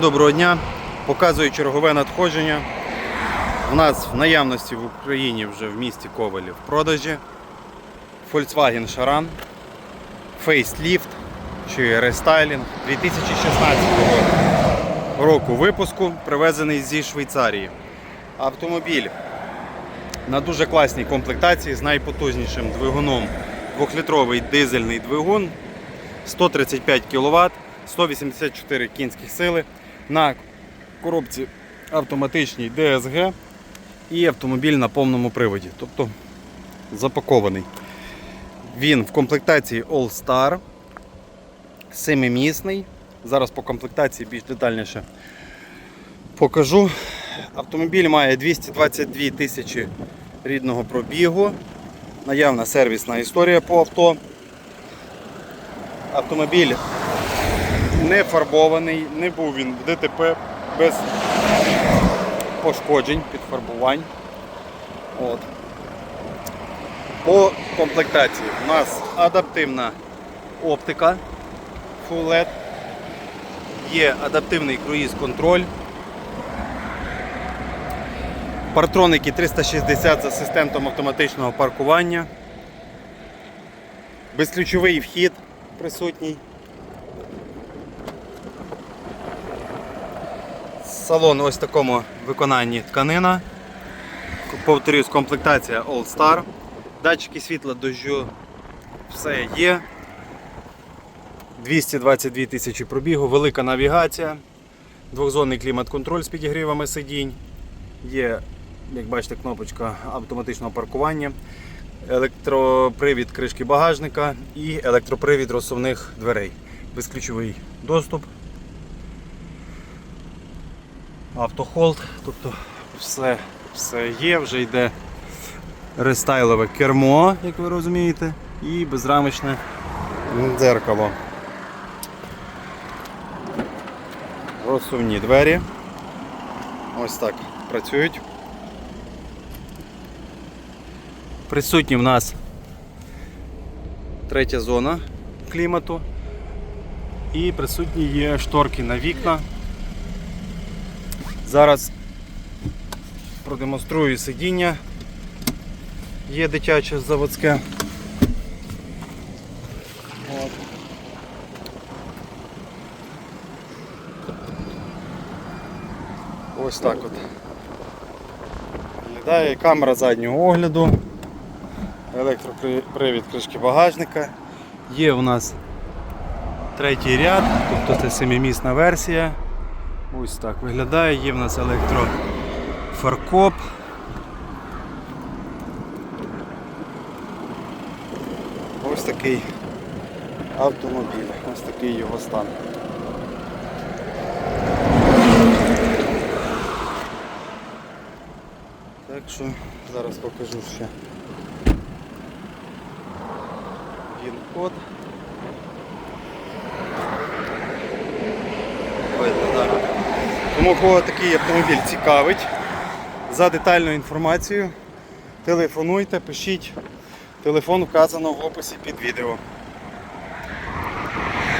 Доброго дня. Показую чергове надходження. У нас в наявності в Україні вже в місті Ковелі в продажі Volkswagen Charan Facelift чи рестайлінг 2016 року випуску, привезений зі Швейцарії. Автомобіль на дуже класній комплектації з найпотужнішим двигуном 2-літровий дизельний двигун 135 кВт, 184 кінських сили на коробці автоматичній DSG і автомобіль на повному приводі, тобто запакований. Він в комплектації All Star, семимісний. Зараз по комплектації більш детальніше покажу. Автомобіль має 222 тисячі рідного пробігу. Наявна сервісна історія по авто. Автомобіль не фарбований, не був він в ДТП без пошкоджень, підфарбувань. От. По комплектації у нас адаптивна оптика Full LED, є адаптивний круїз-контроль. Партроники 360 з асистентом автоматичного паркування. Безключовий вхід присутній. Салон ось в такому виконанні тканина. Повторюсь, комплектація All Star. Датчики світла дощу все є. 222 тисячі пробігу, велика навігація, двохзонний клімат-контроль з підігрівами сидінь. Є, як бачите, кнопочка автоматичного паркування, електропривід кришки багажника і електропривід розсувних дверей. Безключовий доступ автохолд, тобто все, все є, вже йде рестайлове кермо, як ви розумієте, і безрамочне дзеркало. Розсувні двері. Ось так працюють. Присутні в нас третя зона клімату. І присутні є шторки на вікна. Зараз продемонструю сидіння. Є дитяче заводське. От. Ось так от. Виглядає камера заднього огляду, електропривід кришки багажника. Є у нас третій ряд, тобто це семимісна версія. Ось так виглядає, є в нас електрофаркоп. Ось такий автомобіль, ось такий його стан. Так що зараз покажу ще він-код. Видно, так. Тому кого такий автомобіль цікавить, за детальну інформацію телефонуйте, пишіть. Телефон вказано в описі під відео.